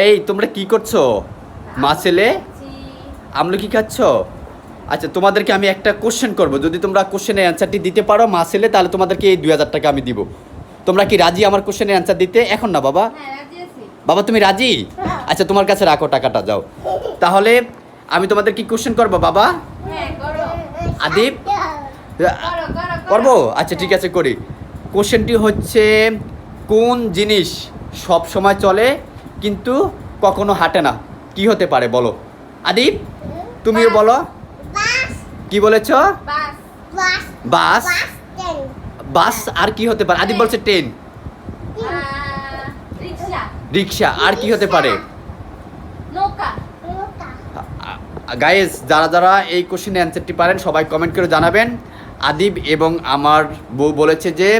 এই তোমরা কি করছ? মা ছেলে? আমলো কি খাচ্ছ? আচ্ছা তোমাদেরকে আমি একটা কোশ্চেন করব। যদি তোমরা কোশ্চেনের অ্যান্সারটি দিতে পারো মা ছেলে তাহলে তোমাদেরকে এই দুই হাজার টাকা আমি দিব। তোমরা কি রাজি আমার কোশ্চেনের অ্যান্সার দিতে? এখন না বাবা। হ্যাঁ রাজি আছি। বাবা তুমি রাজি? আচ্ছা তোমার কাছে রাখো টাকাটা যাও। তাহলে আমি তোমাদের কি কোশ্চেন করব বাবা? হ্যাঁ করো। আদিপ? করো করো করব? আচ্ছা ঠিক আছে করি। কোশ্চেনটি হচ্ছে কোন জিনিস সব সময় চলে? কিন্তু কখনো হাঁটে না। কি হতে পারে বলো? আদিপ তুমিও বলো। কি বলেছ? বাস। বাস। বাস? আর কি হতে পারে? আদিপ বলছে ট্রেন। রিক্সা। আর কি হতে পারে? নৌকা। গাইজ যারা যারা এই কোশ্চেনের অ্যান্সারটি পারেন সবাই কমেন্ট করে জানাবেন। আদিব এবং আমার বউ বলেছে যে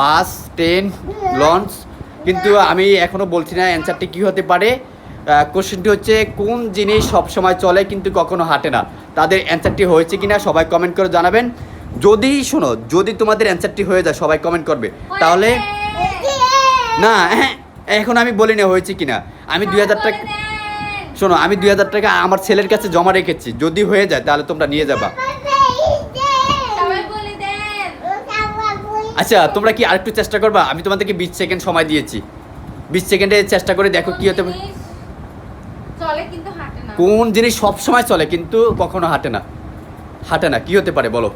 বাস ট্রেন লঞ্চ কিন্তু আমি এখনও বলছি না অ্যান্সারটি কী হতে পারে? কোশ্চেনটি হচ্ছে কোন জিনিস সব সময় চলে কিন্তু কখনো হাঁটে না? তাদের অ্যান্সারটি হয়েছে কিনা সবাই কমেন্ট করে জানাবেন। যদি শোনো যদি তোমাদের অ্যান্সারটি হয়ে যায় সবাই কমেন্ট করবে। তাহলে না হ্যাঁ এখন আমি বলি না হয়েছে কিনা। আমি দুই হাজার টাকা শোনো আমি দুই হাজার টাকা আমার ছেলের কাছে জমা রেখেছি। যদি হয়ে যায় তাহলে তোমরা নিয়ে যাবা সবাই বলে দেন আচ্ছা তোমরা কি আরেকটু চেষ্টা করবা? আমি তোমাদেরকে বিশ সেকেন্ড সময় দিয়েছি। বিশ সেকেন্ডে চেষ্টা করে দেখো কি হতে পারে। কোন জিনিস সব সময় চলে কিন্তু কখনো হাঁটে না। হাঁটে না কি হতে পারে বলো?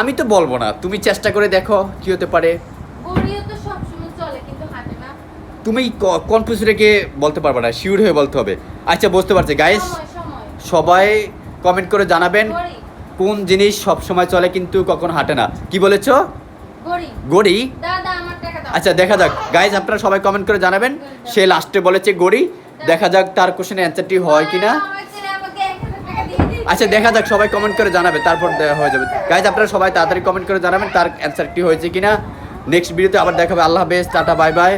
আমি তো বলব না তুমি চেষ্টা করে দেখো কি হতে পারে। তুমি কনফিউজ রেখে বলতে পারবে না শিওর হয়ে বলতে হবে। আচ্ছা বুঝতে পারছি। গাইস সবাই কমেন্ট করে জানাবেন। কোন জিনিস সব সময় চলে কিন্তু কখন হাঁটে না? কি বলেছ? গড়ি আচ্ছা দেখা যাক। গাইজ আপনারা সবাই কমেন্ট করে জানাবেন। সে লাস্টে বলেছে গড়ি দেখা যাক তার কোশ্চেনের অ্যান্সারটি হয় কিনা। আমার ছেলে আমাকে 1000 টাকা দিয়ে দিয়েছে। আচ্ছা দেখা যাক সবাই কমেন্ট করে জানাবে। তারপর দেওয়া হয়ে যাবে। গাইজ আপনারা সবাই তাড়াতাড়ি কমেন্ট করে জানাবেন তার অ্যান্সারটি হয়েছে কিনা। নেক্সট ভিডিওতে আবার দেখাবে। আল্লাহ হাফেজ টাটা বাই বাই